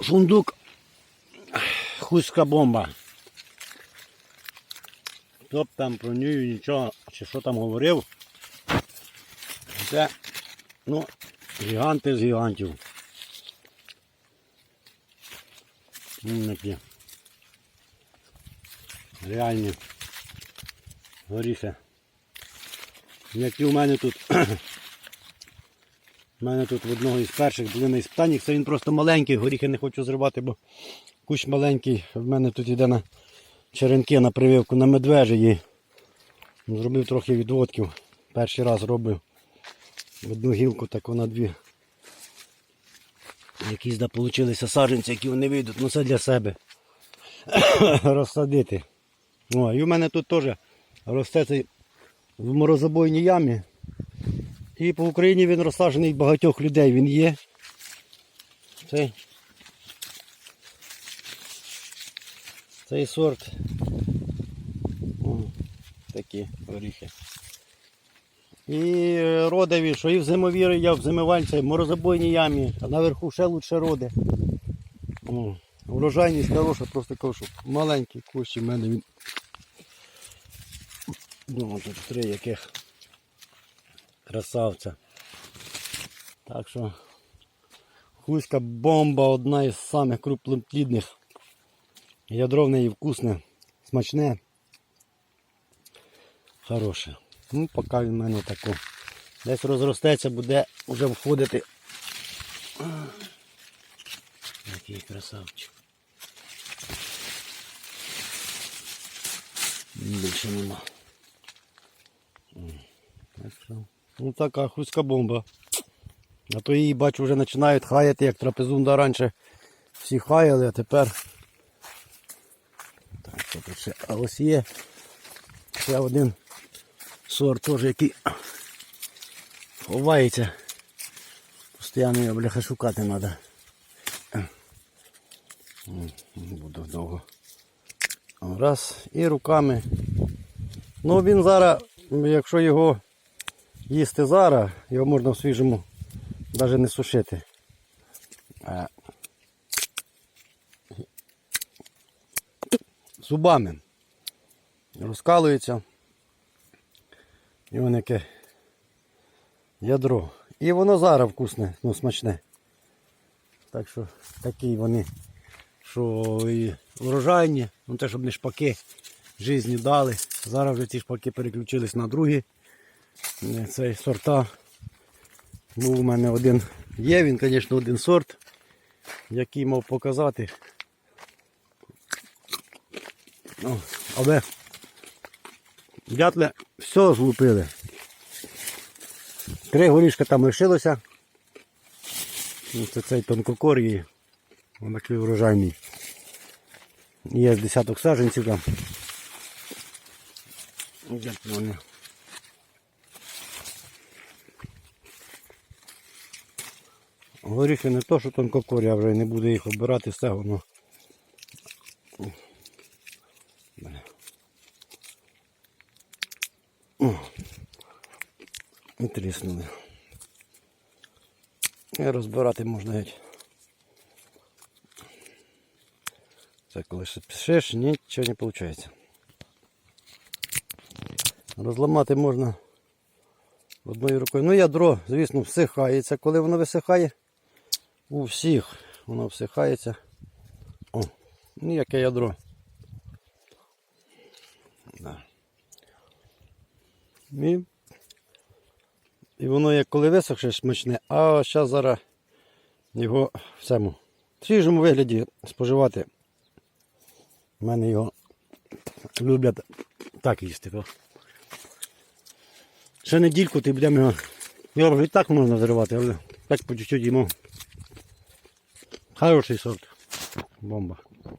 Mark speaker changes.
Speaker 1: Фундук. Хуська бомба. Хто б там про нього нічого, чи що там говорив. Це, ну, гіганти з гігантів. Такі. Реальні горіхи. Які у мене тут. У мене тут в одного із перших були на іспитаннях, це він просто маленький, горіхи не хочу зривати, бо кущ маленький. В мене тут йде на черенки на прививку на медвежі. Зробив трохи відводків. Перший раз робив одну гілку, так вона дві. Якісь да получилися саджанці, які вони вийдуть, ну це для себе. Розсадити. О, і в мене тут теж росте цей в морозобойній ямі. І по Україні він розсаджений багатьох людей він є. Цей, цей сорт. О, такі горіхи. І е, родові, що і в зимовірі я в зимивальці, в морозобойній ямі, а наверху ще лучше роди. О, врожайність хороша, просто кажу, що маленький кущ у мене він. Ну, тут три яких красавця. Так що хуська бомба одна із самих крупноплідних. Ядро в неї вкусне, смачне. Хороше. Ну, поки він в мене тако. Десь розростеться, буде вже входити. Який красавчик. Більше нема. Так що, ну така хуська бомба. А то її бачу вже починають хаяти, як трапезунда раніше всі хаяли, а тепер. Так, що тут ще? А ось є ще один сорт теж, який ховається. Постійно його бляха шукати треба. Буду довго. Раз і руками. Ну він зараз, якщо його їсти зараз, його можна в свіжому навіть не сушити. Зубами розкалується. І воно яке ядро. І воно зараз вкусне, ну смачне. Так що такі вони, що і врожайні, ну те, щоб не шпаки житті дали. Зараз вже ці шпаки переключились на другі. Е, Цей сорта. Був у мене один є, він, звісно, один сорт, який мав показати. Ну, але дятле все злупили. Три горішка там лишилося. Ну, Це цей тонкокорій. Він такий врожайний. Є з десяток саджанців там. Де вони? Горіхи не то, що тонкокорі, а вже не буду їх обирати з цього. Ну. Бля. О. І тріснули. І розбирати можна геть. Це коли ще пишеш, нічого не виходить. Розламати можна одною рукою. Ну ядро, звісно, всихається. Коли воно висихає, у всіх воно всихається. О, ну яке ядро. Да. І, і воно як коли висохше смачне, а зараз зараз його в цьому в свіжому вигляді споживати. У мене його люблять так їсти. то. Ще недільку ти будемо його. Його і так можна зривати, але так по чуть-чуть їмо. Хороший сорт. Бомба.